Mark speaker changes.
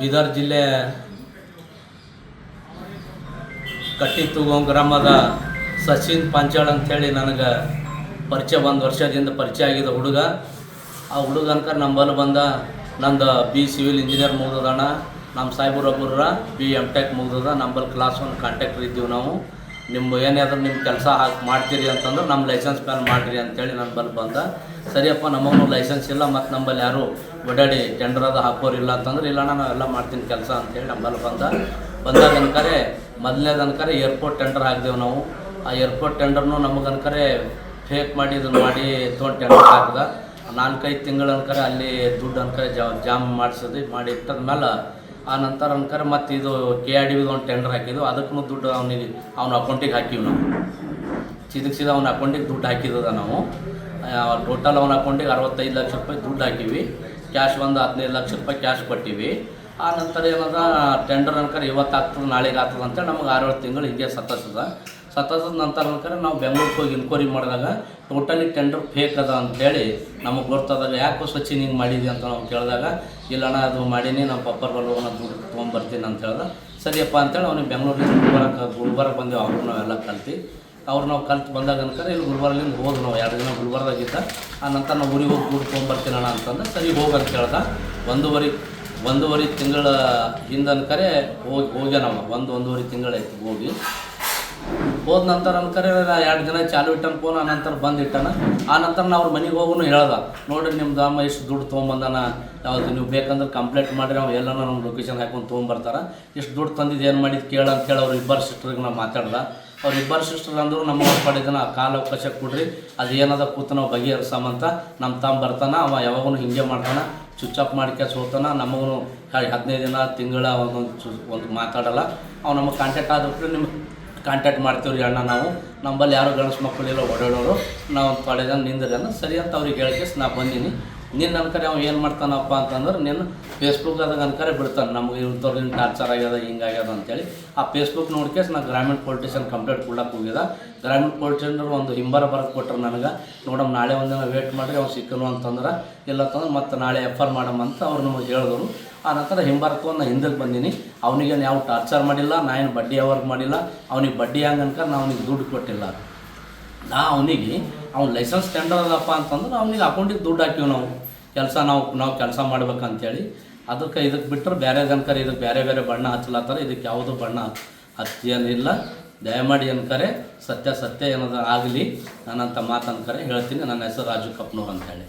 Speaker 1: ಬೀದರ್ ಜಿಲ್ಲೆ ಕಟ್ಟಿತ್ತುಗೋ ಗ್ರಾಮದ ಸಚಿನ್ ಪಂಚಾಳ್ ಅಂಥೇಳಿ ನನಗೆ ಪರಿಚಯ ಒಂದು ವರ್ಷದಿಂದ ಪರಿಚಯ ಆಗಿದ್ದ ಹುಡುಗ. ಆ ಹುಡುಗ ಅನ್ಕ ನಂಬಲ್ಲಿ ಬಂದ, ನಂದು ಬಿ ಸಿವಿಲ್ ಇಂಜಿನಿಯರ್ ಮುಗ್ದದಣ್ಣ ನಮ್ಮ ಸಾಹೇಬ್ರೊಬ್ಬರ ಬಿ ಎಂ ಟೆಕ್ ಮುಗ್ದದ ನಂಬಲ್ಲಿ ಕ್ಲಾಸ್ ಒನ್ ಕಾಂಟ್ಯಾಕ್ಟ್ರ್ ಇದ್ದೀವಿ ನಾವು. ನಿಮ್ಮ ಏನಾದರೂ ನಿಮ್ಮ ಕೆಲಸ ಹಾಕಿ ಮಾಡ್ತೀರಿ ಅಂತಂದ್ರೆ ನಮ್ಮ ಲೈಸೆನ್ಸ್ ಪ್ಯಾನ್ ಮಾಡಿರಿ ಅಂತೇಳಿ ನನ್ನ ಬಲ್ಲಿ ಬಂದ. ಸರಿಯಪ್ಪ ನಮ್ಮನ್ನು ಲೈಸೆನ್ಸ್ ಇಲ್ಲ, ಮತ್ತು ನಂಬಲ್ಲಿ ಯಾರು ಓಡಾಡಿ ಟೆಂಡರ್ ಅದು ಹಾಕೋರಿಲ್ಲ ಅಂತಂದ್ರೆ ಇಲ್ಲ ನಾನು ಎಲ್ಲ ಮಾಡ್ತೀನಿ ಕೆಲಸ ಅಂತೇಳಿ ನಂಬಲ್ಲಿ ಬಂದ. ಬಂದಾಗ ಅನ್ಕರೆ ಮೊದಲೇದು ಅನ್ಕರೆ ಏರ್ಪೋರ್ಟ್ ಟೆಂಡರ್ ಹಾಕಿದೆವು ನಾವು. ಆ ಏರ್ಪೋರ್ಟ್ ಟೆಂಡರ್ನು ನಮಗೆ ಅನ್ಕರೆ ಫೇಕ್ ಮಾಡಿ ಇದನ್ನು ಮಾಡಿ ತೊಗೊಂಡು ಟೆಂಡರ್ ಹಾಕಿದ. ನಾಲ್ಕೈದು ತಿಂಗಳು ಅನ್ಕರೆ ಅಲ್ಲಿ ದುಡ್ಡು ಅನ್ಕರೆ ಜಾಮ್ ಮಾಡಿಸಿದ್ವಿ ಮಾಡಿ ಇಟ್ಟದ್ಮೇಲೆ ಆ ನಂತರ ಅನ್ಕರೆ ಮತ್ತು ಇದು ಕೆ ಆರ್ ಡಿ ಒಂದು ಟೆಂಡರ್ ಹಾಕಿದ್ವು. ಅದಕ್ಕೂ ದುಡ್ಡು ಅವನಿಗೆ, ಅವ್ನ ಅಕೌಂಟಿಗೆ ಹಾಕಿವಿ ನಾವು. ಚಿದಕ್ ಸೀದಾ ಅವ್ನ ಅಕೌಂಟಿಗೆ ದುಡ್ಡು ಹಾಕಿದ್ದದ ನಾವು. ಟೋಟಲ್ ಅವನ ಅಕೌಂಟಿಗೆ ಅರವತ್ತೈದು ಲಕ್ಷ ರೂಪಾಯಿ ದುಡ್ಡು ಹಾಕಿವಿ. ಕ್ಯಾಶ್ ಒಂದು ಹದಿನೈದು ಲಕ್ಷ ರೂಪಾಯಿ ಕ್ಯಾಶ್ ಕೊಟ್ಟಿವಿ. ಆ ನಂತರ ಏನದ ಟೆಂಡರ್ ಅನ್ಕರ ಇವತ್ತು ಆಗ್ತದೆ, ನಾಳೆಗೆ ಆಗ್ತದೆ ಅಂತೇಳಿ ನಮಗೆ ಆರೇಳು ತಿಂಗಳು ಹಿಂಗೆ ಸತ್ತದ ಸತ್ತದ ನಂತರ ಅನ್ಕರ ನಾವು ಬೆಂಗಳೂರಿಗೆ ಹೋಗಿ ಇನ್ಕ್ವೈರಿ ಮಾಡಿದಾಗ ಟೋಟಲಿ ಟೆಂಡರ್ ಫೇಕ್ ಅದ ಅಂತೇಳಿ ನಮಗೆ ಗೊತ್ತಾದಾಗ, ಯಾಕೋ ಸಚಿನ್ ಹಿಂಗೆ ಮಾಡಿದ್ವಿ ಅಂತ ನಾವು ಕೇಳಿದಾಗ, ಇಲ್ಲಣ್ಣ, ಅದು ಮಾಡೀನಿ ನಮ್ಮ ಪಪ್ಪರ್ ಬಲ್ಲ ದುಡ್ಡು ತೊಗೊಂಬರ್ತೀನಿ ಅಂತ ಹೇಳ್ದೆ. ಸರಿಯಪ್ಪ ಅಂತೇಳಿ ಅವ್ನಿಗೆ ಬೆಂಗಳೂರಿಗೆ ಗುಲ್ಬರ್ಗ ಗುಲ್ಬರ್ಗ ಬಂದೆವು ಅವ್ರು ನಾವೆಲ್ಲ ಕಲ್ತು. ಅವ್ರು ನಾವು ಕಲ್ತು ಬಂದಾಗ ಅನ್ಕರೆ, ಇಲ್ಲಿ ಗುಲ್ಬರ್ಗಲಿಂದ ಹೋದ್ವು ನಾವು ಎರಡು ದಿನ ಗುಲ್ಬರ್ದಾಗಿದ್ದ ಆ ನಂತರ ನಾವು ಊರಿಗೆ ಹೋಗಿ ದುಡ್ಡು ತೊಗೊಂಬರ್ತೀನಣ್ಣ ಅಂತಂದ್ರೆ ಸರಿ ಹೋಗಿ ಅಂತ ಹೇಳ್ದ. ಒಂದೂವರೆ ಒಂದೂವರೆ ತಿಂಗಳ ಹಿಂದೆ ಅನ್ಕರೆ ಹೋಗಿ, ಹೋಗ್ಯ ನಾವು. ಒಂದು, ಒಂದೂವರೆ ತಿಂಗಳಾಯ್ತು ಹೋಗಿ. ಹೋದ ನಂತರ ಅನ್ಕರೆ ಎರಡು ದಿನ ಚಾಲು ಇಟ್ಟನ ಫೋನ್, ಆ ನಂತರ ಬಂದು ಇಟ್ಟನ ಆ ನಂತರ ನಾ ಅವ್ರ ಮನೆಗೆ ಹೋಗೋನು ಹೇಳ್ದ. ನೋಡ್ರಿ ನಿಮ್ದು ಅಮ್ಮ ಇಷ್ಟು ದುಡ್ಡು ತೊಗೊಂಬಂದನ. ಯಾವುದು ನೀವು ಬೇಕಂದ್ರೆ ಕಂಪ್ಲೇಂಟ್ ಮಾಡಿರಿ ಅವ್ನು ಎಲ್ಲನೂ ನಮ್ಮ ಲೊಕೇಶನ್ ಹಾಕೊಂಡು ತೊಗೊಂಬರ್ತಾರೆ. ಇಷ್ಟು ದುಡ್ಡು ತಂದಿದ್ದು ಏನು ಮಾಡಿದ್ದು ಕೇಳ ಅಂತ ಹೇಳಿ ಅವ್ರ ಇಬ್ಬರು ಸಿಸ್ಟ್ರಿಗೆ ನಾವು ಮಾತಾಡ್ದ. ಅವ್ರ ಇಬ್ಬರು ಸಿಸ್ಟರ್ ಅಂದರು ನಮ್ಮ ಪಡೆದನ ಕಾಲ ಅವಕಾಶ ಕೊಡ್ರಿ. ಅದು ಏನದ ಕೂತು ಬಗೆಹರಿಸಮಂತ ನಮ್ಮ ತಮ್ಮ ಬರ್ತಾನ, ಅವ ಯಾವಾಗೂ ಹಿಂಗೆ ಮಾಡ್ತಾನೆ ಆಫ್ ಮಾಡ್ಕ್ಯಾಸ್ ಹೋಗ್ತಾನ ನಮಗೂ ಹದಿನೈದು ದಿನ, ತಿಂಗಳ ಒಂದೊಂದು ಒಂದು ಮಾತಾಡಲ್ಲ. ಅವ್ನು ನಮಗೆ ಕಾಂಟ್ಯಾಕ್ಟ್ ಆದ್ಬಿಟ್ರೆ ನಿಮ್ಗೆ ಕಾಂಟ್ಯಾಕ್ಟ್ ಮಾಡ್ತೀವಿ ಅಣ್ಣ ನಾವು. ನಂಬಲ್ಲಿ ಯಾರು ಗಂಡಸು ಮಕ್ಕಳಿಲ್ಲ ಓಡಾಡೋರು, ನಾವು ಪಡೆದ ನಿಂದ್ರಿ ಸರಿ ಅಂತ ಅವ್ರಿಗೆ ಹೇಳಿಕೆ ನಾ ಬಂದೀನಿ. ನಿನ್ನ ಅನ್ಕರೆ ಅವ್ನು ಏನು ಮಾಡ್ತಾನಪ್ಪ ಅಂತಂದ್ರೆ ನಿನ್ನ ಫೇಸ್ಬುಕ್ದಾಗ ಅನ್ಕರೆ ಬಿಡ್ತಾನೆ, ನಮಗೆ ಇಂಥವ್ರಿಂದ ಟಾರ್ಚರ್ ಆಗ್ಯದ ಹಿಂಗಾಗ್ಯದ ಅಂತೇಳಿ. ಆ ಫೇಸ್ಬುಕ್ ನೋಡ್ಕೇಸ್ ನಾ ಗ್ರಾಮೀಣ ಪೊಲಿಟಿಷನ್ ಕಂಪ್ಲೇಂಟ್ ಕೊಡಕ್ಕೆ ಹೋಗಿದ. ಗ್ರಾಮೀಣ ಪೊಲಿಟಿಷನ್ ಒಂದು ಹಿಂಬರ ಬರಕ್ಕೆ ಕೊಟ್ರು ನನಗೆ. ನೋಡಮ್ ನಾಳೆ ಒಂದಿನ ವೇಟ್ ಮಾಡಿರಿ, ಅವ್ನು ಸಿಕ್ಕನು ಅಂತಂದ್ರೆ, ಇಲ್ಲ ಅಂತಂದ್ರೆ ಮತ್ತೆ ನಾಳೆ ಎಫ್ ಆರ್ ಅಂತ ಅವ್ರು ನಮಗೆ ಹೇಳಿದ್ರು. ಆ ನಂತರ ಹಿಂಬಾರಕ್ಕೆ ನಾ ಹಿಂದಕ್ಕೆ ಬಂದೀನಿ. ಅವನಿಗೆ ಯಾವ ಟಾರ್ಚರ್ ಮಾಡಿಲ್ಲ, ನಾ ಏನು ಬಡ್ಡಿ ಅವರ್ಗೆ ಮಾಡಿಲ್ಲ, ಅವನಿಗೆ ಬಡ್ಡಿ ಹಂಗೆ ಅನ್ಕ ನಾ ಅವ್ನಿಗೆ ದುಡ್ಡು ಕೊಟ್ಟಿಲ್ಲ. ನಾ ಅವನಿಗೆ ಅವ್ನು ಲೈಸೆನ್ಸ್ ಟೆಂಡರ್ ಅದಪ್ಪ ಅಂತಂದ್ರೆ ಅವ್ನಿಗೆ ಅಕೌಂಟಿಗೆ ದುಡ್ಡು ಹಾಕಿವಿ ನಾವು. ಕೆಲಸ ನಾವು ನಾವು ಕೆಲಸ ಮಾಡ್ಬೇಕಂತೇಳಿ. ಅದಕ್ಕೆ ಇದಕ್ಕೆ ಬಿಟ್ಟರೆ ಬೇರೆ ಜನಕರೆ ಇದಕ್ಕೆ ಬೇರೆ ಬೇರೆ ಬಣ್ಣ ಹಚ್ಚಲತ್ತಾರೆ. ಇದಕ್ಕೆ ಯಾವುದು ಬಣ್ಣ ಹಚ್ಚೇನಿಲ್ಲ. ದಯಮಾಡಿ ಅನ್ಕರೆ, ಸತ್ಯ ಸತ್ಯ ಏನದ ಆಗಲಿ. ನಾನಂತ ಮಾತು ಅನ್ಕರೆ ಹೇಳ್ತೀನಿ. ನನ್ನ ಹೆಸರು ರಾಜು ಕಪ್ನೂರ್ ಅಂತ ಹೇಳಿ